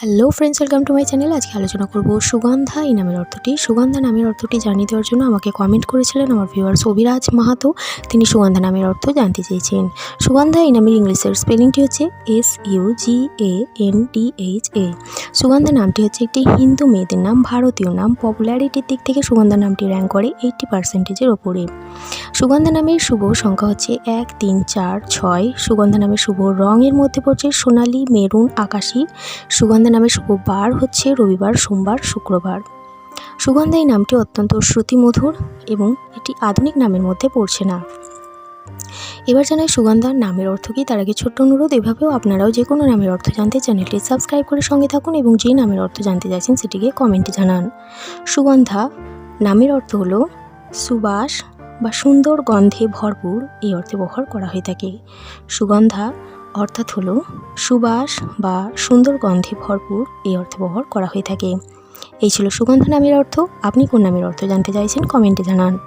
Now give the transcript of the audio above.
Hello friends welcome to my channel আজকে আলোচনা করব সুগন্ধা এই নামের অর্থটি। সুগন্ধা নামের অর্থটি জানিয়ে দেওয়ার জন্য আমাকে কমেন্ট করেছিলেন আমার ভিউয়ার্স অভিরাজ মাহাতো। তিনি সুগন্ধা নামের অর্থ জানতে চেয়েছেন। সুগন্ধা এই নামের ইংলিশের স্পেলিংটি হচ্ছে S U G A N D H A Sugandha নামটি হচ্ছে একটি হিন্দু মেয়েদের নাম, ভারতীয় নাম। পপুলারিটির দিক থেকে সুগন্ধা নামটি র্যাঙ্ক করে এইটটি পার্সেন্টেজের ওপরে। সুগন্ধা নামের শুভ সংখ্যা হচ্ছে এক, তিন, চার, ছয়। সুগন্ধা নামের শুভ রঙের মধ্যে পড়ছে সোনালি, মেরুন, আকাশি। সুগন্ধা নামের শুভ বার হচ্ছে রবিবার, সোমবার, শুক্রবার। সুগন্ধা এই নামটি অত্যন্ত শ্রুতিমধুর এবং এটি আধুনিক নামের মধ্যে পড়ছে না। এবার জানাই সুগন্ধার নামের অর্থ কী, তার আগে ছোট্ট অনুরোধ, এভাবেও আপনারাও যে কোনো নামের অর্থ জানতে চ্যানেলটি সাবস্ক্রাইব করে সঙ্গে থাকুন এবং যে নামের অর্থ জানতে চাইছেন সেটিকে কমেন্টে জানান। সুগন্ধা নামের অর্থ হলো সুবাস বা সুন্দর গন্ধে ভরপুর, এই অর্থে ব্যবহার করা হয়ে থাকে। সুগন্ধা অর্থাৎ হলো সুবাস বা সুন্দর গন্ধে ভরপুর এই অর্থে ব্যবহার করা হয়ে থাকে। এই ছিল সুগন্ধ নামের অর্থ। আপনি কোন নামের অর্থ জানতে চাইছেন, কমেন্টে জানান।